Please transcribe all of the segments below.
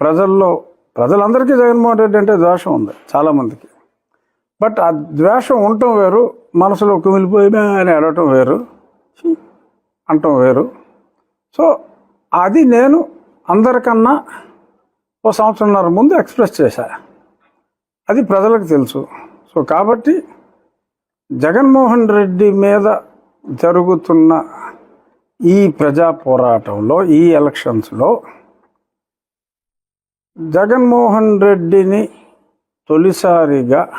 ప్రజల్లో ప్రజలందరికీ జగన్మోహన్ రెడ్డి అంటే ద్వేషం ఉంది చాలామందికి బట్ ఆ ద్వేషం ఉండటం వేరు మనసులో కుమిలిపోయినా అని అడగటం వేరు అంటం వేరు. సో అది నేను అందరికన్నా ఓ సంవత్సరంన్నర ముందు ఎక్స్ప్రెస్ చేశా. అది ప్రజలకు తెలుసు. సో కాబట్టి జగన్మోహన్ రెడ్డి మీద జరుగుతున్న ఈ ప్రజా పోరాటంలో ఈ ఎలక్షన్స్లో జగన్మోహన్ రెడ్డిని తొలిసారిగా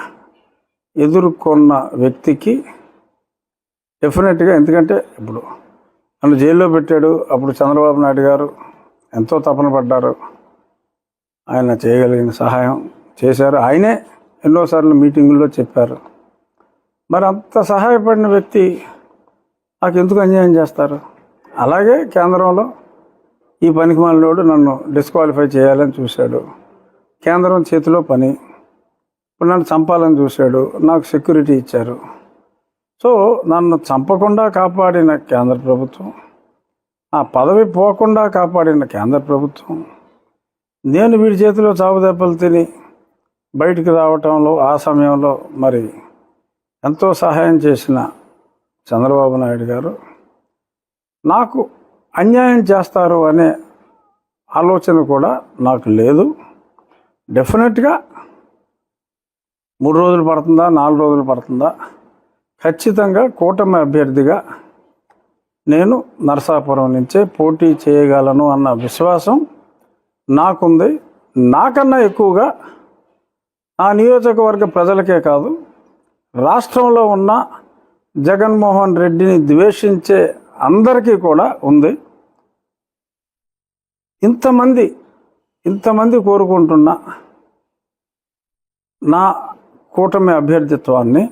ఎదుర్కొన్న వ్యక్తికి డెఫినెట్గా ఎందుకంటే ఇప్పుడు నన్ను జైల్లో పెట్టాడు అప్పుడు చంద్రబాబు నాయుడు గారు ఎంతో తపన పడ్డారు. ఆయన చేయగలిగిన సహాయం చేశారు. ఆయనే ఎన్నోసార్లు మీటింగుల్లో చెప్పారు. మరి అంత సహాయపడిన వ్యక్తి నాకు ఎందుకు అన్యాయం చేస్తారు? అలాగే కేంద్రంలో ఈ పనికిమాలినోడు నన్ను డిస్క్వాలిఫై చేయాలని చూశాడు. కేంద్రం చేతిలో పని ఇప్పుడు నన్ను చంపాలని చూశాడు నాకు సెక్యూరిటీ ఇచ్చారు. సో నన్ను చంపకుండా కాపాడిన కేంద్ర ప్రభుత్వం ఆ పదవి పోకుండా కాపాడిన కేంద్ర ప్రభుత్వం నేను వీడి చేతిలో చావుదెబ్బలు తిని బయటికి రావటంలో ఆ సమయంలో మరి ఎంతో సహాయం చేసిన చంద్రబాబు నాయుడు గారు నాకు అన్యాయం చేస్తారు అనే ఆలోచన కూడా నాకు లేదు. డెఫినెట్గా మూడు రోజులు పడుతుందా నాలుగు రోజులు పడుతుందా? ఖచ్చితంగా కూటమి అభ్యర్థిగా నేను నరసాపురం నుంచే పోటీ చేయగలను అన్న విశ్వాసం నాకుంది. నాకన్నా ఎక్కువగా ఆ నియోజకవర్గ ప్రజలకే కాదు రాష్ట్రంలో ఉన్న జగన్మోహన్ రెడ్డిని ద్వేషించే అందరికీ కూడా ఉంది. ఇంతమంది ఇంతమంది కోరుకుంటున్న నా కూటమి అభ్యర్థిత్వాన్ని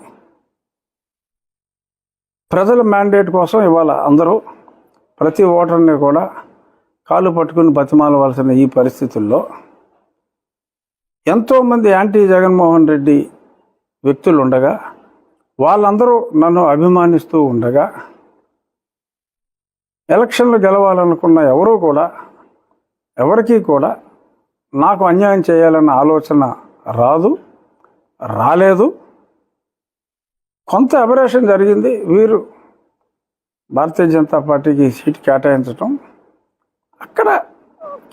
ప్రజల మ్యాండేట్ కోసం ఇవాళ అందరూ ప్రతి ఓటర్ని కూడా కాలు పట్టుకుని బతిమాలవలసిన ఈ పరిస్థితుల్లో ఎంతోమంది యాంటీ జగన్మోహన్ రెడ్డి వ్యక్తులు ఉండగా వాళ్ళందరూ నన్ను అభిమానిస్తూ ఉండగా ఎలక్షన్లు గెలవాలనుకున్న ఎవరూ కూడా ఎవరికీ కూడా నాకు అన్యాయం చేయాలన్న ఆలోచన రాదు రాలేదు. కొంత అబరేషన్ జరిగింది. వీరు భారతీయ జనతా పార్టీకి సీట్ కేటాయించటం. అక్కడ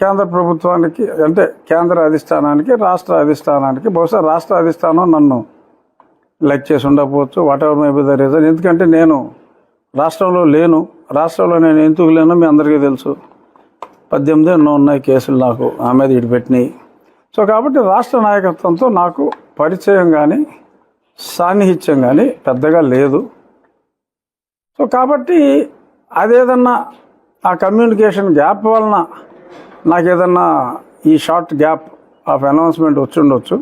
కేంద్ర ప్రభుత్వానికి అంటే కేంద్ర అధిష్టానానికి రాష్ట్ర అధిష్టానానికి బహుశా రాష్ట్ర అధిష్టానం నన్ను లైక్ చేసి ఉండకపోవచ్చు whatever may be the reason ఎందుకంటే నేను రాష్ట్రంలో లేను. రాష్ట్రంలో నేను ఎందుకు లేనో మీ అందరికీ తెలుసు. పద్దెనిమిది ఎన్నో ఉన్నాయి కేసులు నాకు ఆ మీద ఇడిపెట్టినాయి సో కాబట్టి రాష్ట్ర నాయకత్వంతో నాకు పరిచయం కానీ సాన్నిహిత్యం కానీ పెద్దగా లేదు. సో కాబట్టి అదేదన్నా ఆ కమ్యూనికేషన్ గ్యాప్ వలన నాకు ఏదన్నా ఈ షార్ట్ గ్యాప్ ఆఫ్ అనౌన్స్మెంట్ వచ్చి ఉండొచ్చు